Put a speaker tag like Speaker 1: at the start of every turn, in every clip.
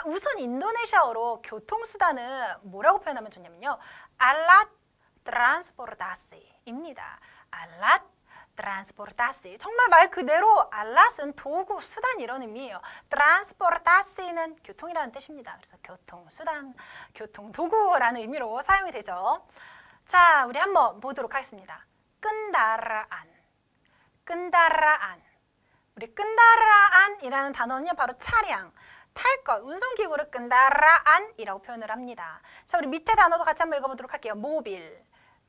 Speaker 1: 자, 우선 인도네시아어로 교통수단은 뭐라고 표현하면 좋냐면요. 알랏 트란스포르타시입니다. 알랏 트란스포르타시. 정말 말 그대로 알랏은 도구, 수단 이런 의미예요. 트란스포르타시는 교통이라는 뜻입니다. 그래서 교통 수단, 교통 도구라는 의미로 사용이 되죠. 자, 우리 한번 보도록 하겠습니다. 끈다라안, 끈다라안. 우리 끈다라안이라는 단어는요, 바로 차량, 탈 것, 운송기구를 끈다라 안이라고 표현을 합니다. 자, 우리 밑에 단어도 같이 한번 읽어보도록 할게요. 모빌,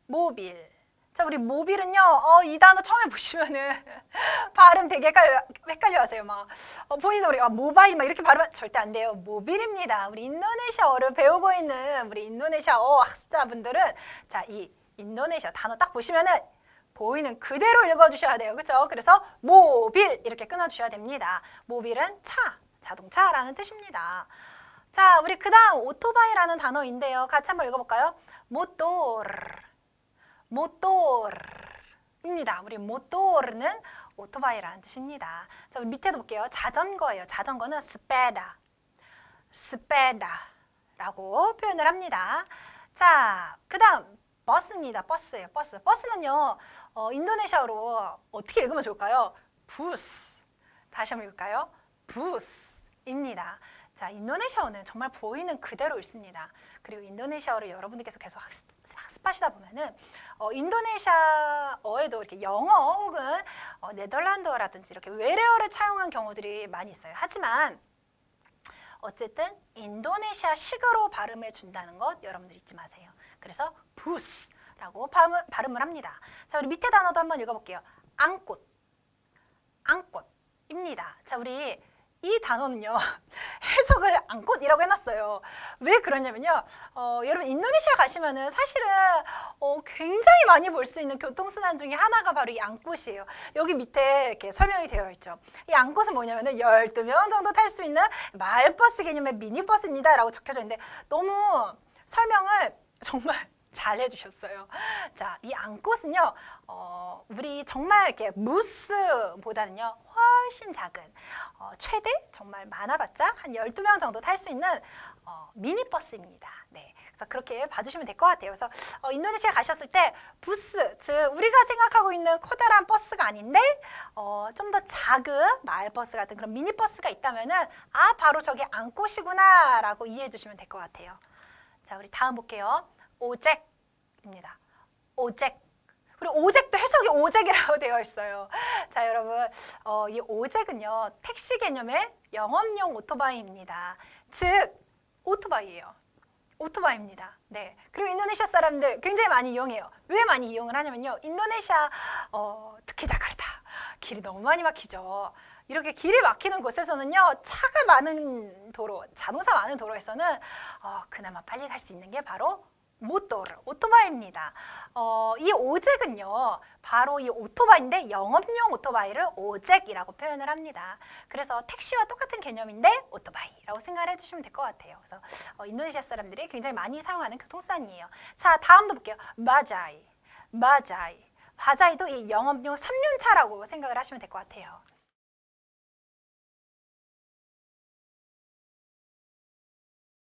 Speaker 1: 모빌. 자, 우리 모빌은요, 어, 이 단어 처음에 보시면은 발음 되게 헷갈려, 헷갈려 하세요. 막, 어, 본인도 우리, 아, 모바일 막 이렇게 발음 절대 안 돼요. 모빌입니다. 우리 인도네시아어를 배우고 있는 우리 인도네시아어 학습자분들은 자, 이 인도네시아 단어 딱 보시면은 보이는 그대로 읽어주셔야 돼요. 그렇죠? 그래서 모빌 이렇게 끊어주셔야 됩니다. 모빌은 차, 자동차라는 뜻입니다. 자, 우리 그 다음 오토바이라는 단어인데요. 같이 한번 읽어볼까요? 모토르, 모토르입니다. 우리 모토르는 오토바이라는 뜻입니다. 자, 우리 밑에도 볼게요. 자전거예요. 자전거는 스페다, 스페다라고 표현을 합니다. 자, 그 다음 버스입니다. 버스예요. 버스. 버스는요, 어, 인도네시아로 어떻게 읽으면 좋을까요? 부스. 다시 한번 읽을까요? 부스 입니다. 자, 인도네시아어는 정말 보이는 그대로 읽습니다. 그리고 인도네시아어를 여러분들께서 계속 학습, 학습하시다 보면은 어, 인도네시아어에도 이렇게 영어 혹은 어, 네덜란드어라든지 이렇게 외래어를 차용한 경우들이 많이 있어요. 하지만 어쨌든 인도네시아식으로 발음해 준다는 것 여러분들 잊지 마세요. 그래서 부스라고 발음을, 발음을 합니다. 자, 우리 밑에 단어도 한번 읽어볼게요. 앙꽃, 앙꽃입니다. 자, 우리 이 단어는요 해석을 앙꽃이라고 해놨어요. 왜 그러냐면요, 어, 여러분 인도네시아 가시면은 사실은 어, 굉장히 많이 볼 수 있는 교통수단 중에 하나가 바로 이 앙꽃이에요. 여기 밑에 이렇게 설명이 되어 있죠. 이 앙꽃은 뭐냐면은 12명 정도 탈 수 있는 마을버스 개념의 미니버스입니다 라고 적혀져 있는데 너무 설명을 정말 잘 해주셨어요. 자, 이 앙꽃은요, 어, 우리 정말 이렇게 무스보다는요, 훨씬 작은, 어, 최대 정말 많아봤자 한 12명 정도 탈 수 있는 어, 미니버스입니다. 네. 그래서 그렇게 봐주시면 될 것 같아요. 그래서 어, 인도네시아 가셨을 때 부스, 즉 우리가 생각하고 있는 커다란 버스가 아닌데 어, 좀 더 작은 마을버스 같은 그런 미니버스가 있다면은 아 바로 저게 앙꽃이구나라고 이해해 주시면 될 것 같아요. 자, 우리 다음 볼게요. 오젝입니다. 오젝. 그리고 오젝도 해석이 오젝이라고 되어 있어요. 자, 여러분, 어, 이 오젝은요 택시 개념의 영업용 오토바이입니다. 즉 오토바이예요. 오토바이입니다. 네. 그리고 인도네시아 사람들 굉장히 많이 이용해요. 왜 많이 이용을 하냐면요. 인도네시아 어, 특히 자카르타 길이 너무 많이 막히죠. 이렇게 길이 막히는 곳에서는요 차가 많은 도로, 자동차 많은 도로에서는 어, 그나마 빨리 갈 수 있는 게 바로 모토르, 오토바이입니다. 어, 이 오젝은요, 바로 이 오토바이인데 영업용 오토바이를 오젝이라고 표현을 합니다. 그래서 택시와 똑같은 개념인데 오토바이라고 생각을 해주시면 될 것 같아요. 그래서 어, 인도네시아 사람들이 굉장히 많이 사용하는 교통수단이에요. 자, 다음도 볼게요. 마자이, 마자이. 바자이도 이 영업용 3륜차라고 생각을 하시면 될 것 같아요.